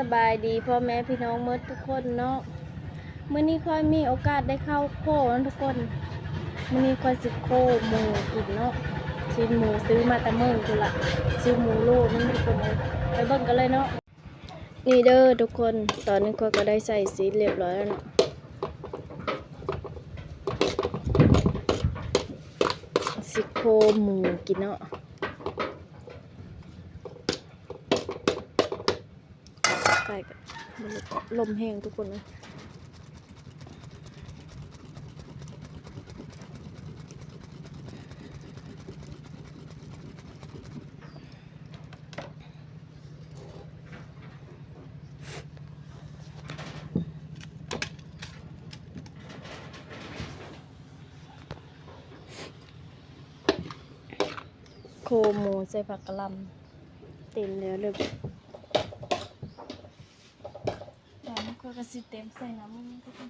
สบายดีพ่อแม่พี่น้องเมื่อทุกคนเนาะเมื้อนี้ค่อยมีโอกาสได้เข้าโคนะทุกคนมื้อนี้ค่อยสิโคหมูกินเนาะชิ้นหมูซื้อมาแต่เมื่อคือละซื้อหมูโลนึงทุกคนเลยไปเบิ่งกันเลยเนาะนี่เด้อทุกคนตอนนี้ค่อยก็ได้ใส่ซีเรียบร้อยแล้วเนาะสิโคหมูกินเนาะ ไปกันลมแห้งทุกคนเลยโคหมูใส่ผักกะหล่ำเต็มแล้วเลย ตอนนี้ ก็กระสิเต็มใส่น้ำมันก็ได้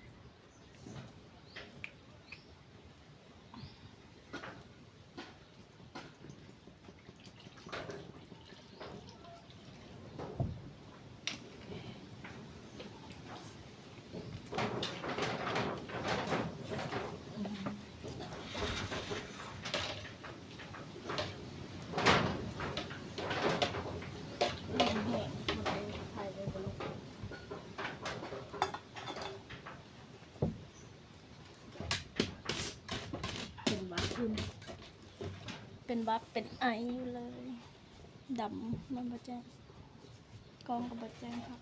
แห้งๆหมดเลยถ่ายเลยบนลูก เป็นวัดขึ้น เป็นวัดเป็นไออยู่เลยดำมันบาแจ้งกองกับบาแจ้งครับ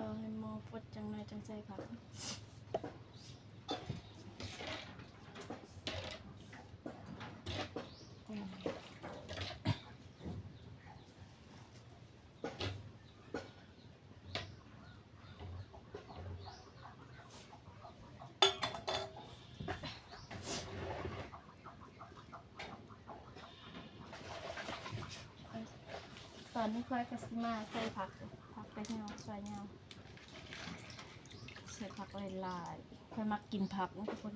รอให้มอฟดจังหน่อยจังใส่ผักอืมตอนนี้ค่อยกระสิมาใส่ผักผักไปเงาใส่เงา ใส่ผักลายๆค่อยมักกินผักนะทุกคน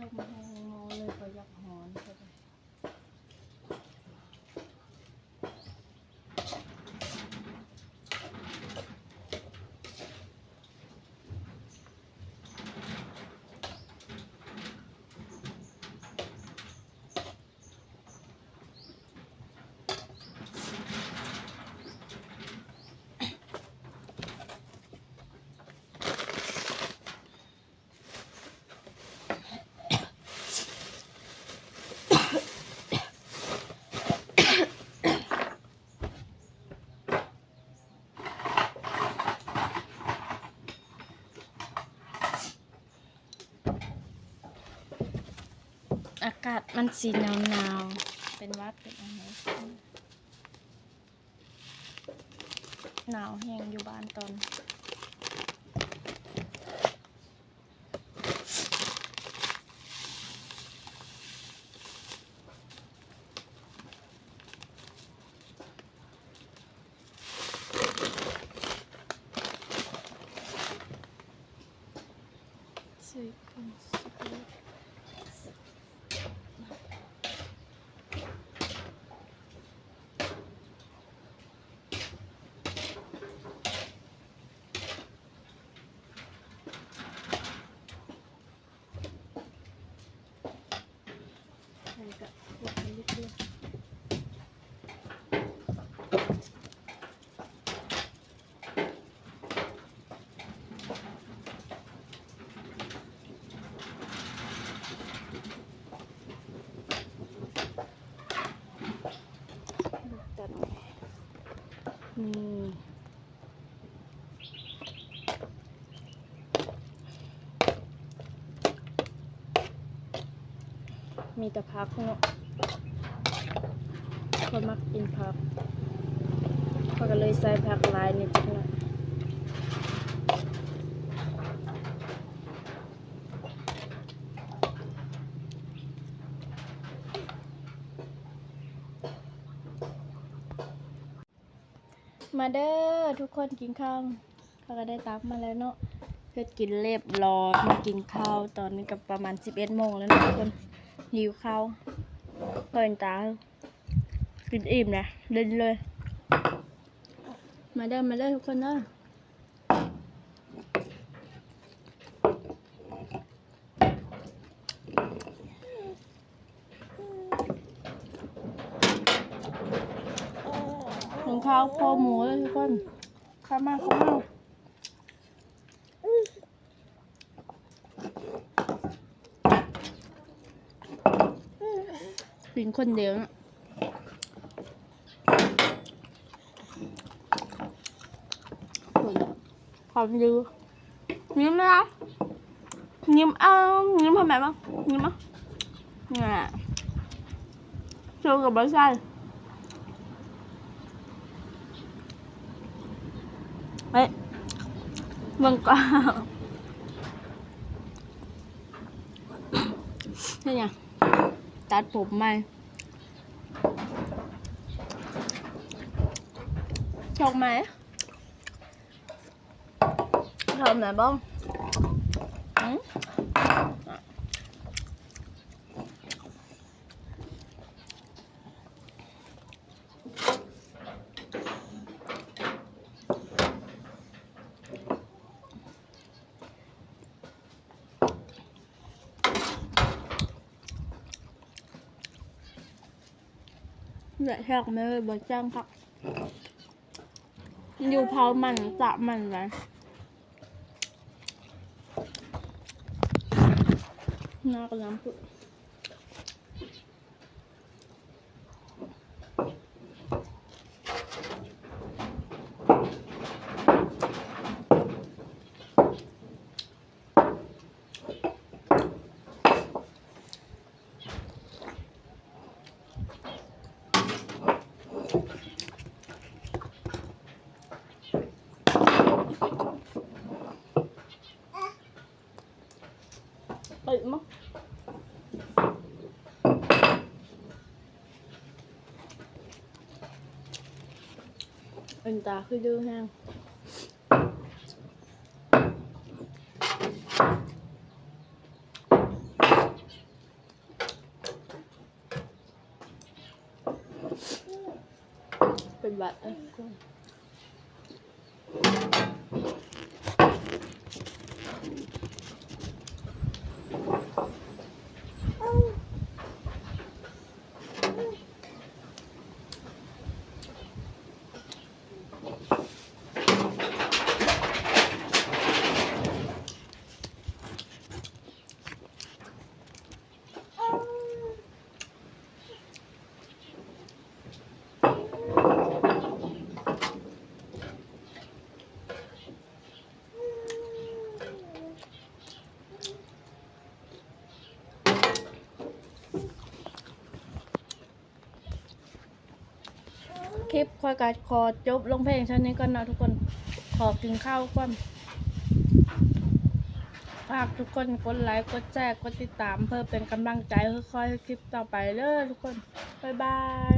ลงมาแห้งโมเลยก็อยากากาศมันสีหนาวหนาวๆเป็นวัดเป็นอะไรหนาวแห้งอยู่บ้านตอน ตัดนี่ นี่มีแต่พักเนาะคนมักกินพักเขาก็เลยใส่พักลายนิดหน่อย มาเด้อทุกคนกินข้าวเขาก็ได้ตักมาแล้วเนาะเพื่อกินเรียบร้อยมากินข้าวตอนนี้กับประมาณสิบเอ็ดโมงแล้วนะทุกคนหิวข้าวเพิ่นตากินอิ่มนะเดินเลย มาเด้อมาเด้อทุกคนเนาะน ข้าวคอหมูเลยทุกคนข้าวมากข้าวมากกินคนเดียวนะคนความยื้อยิ้มนะยิ้มเอายิ้มทำไมบ้างยิ้มอะเนี่ยโชว์กับบอสไซเฮ้ย มังกรนี่ไงตัดผมใหม่ชอบไหมชอบไหนบ้าง ลือแทกไม่เลยบดแจ้งค่ะอยู่เผามันสะมันไว้น่ากลัวดมั้ง อันตาคือดื้อแห้งเป็นบัตรเอ้ย คลิปคอยกัดคอจบลงเพลงชั้นนี้ก่อนนะทุกคนขอกินข้าวก่อนฝากทุกคนกดไลค์กดแชร์กดติดตามเพื่อเป็นกำลังใจค่อยๆคลิปต่อไปเด้อทุกคน บ๊ายบาย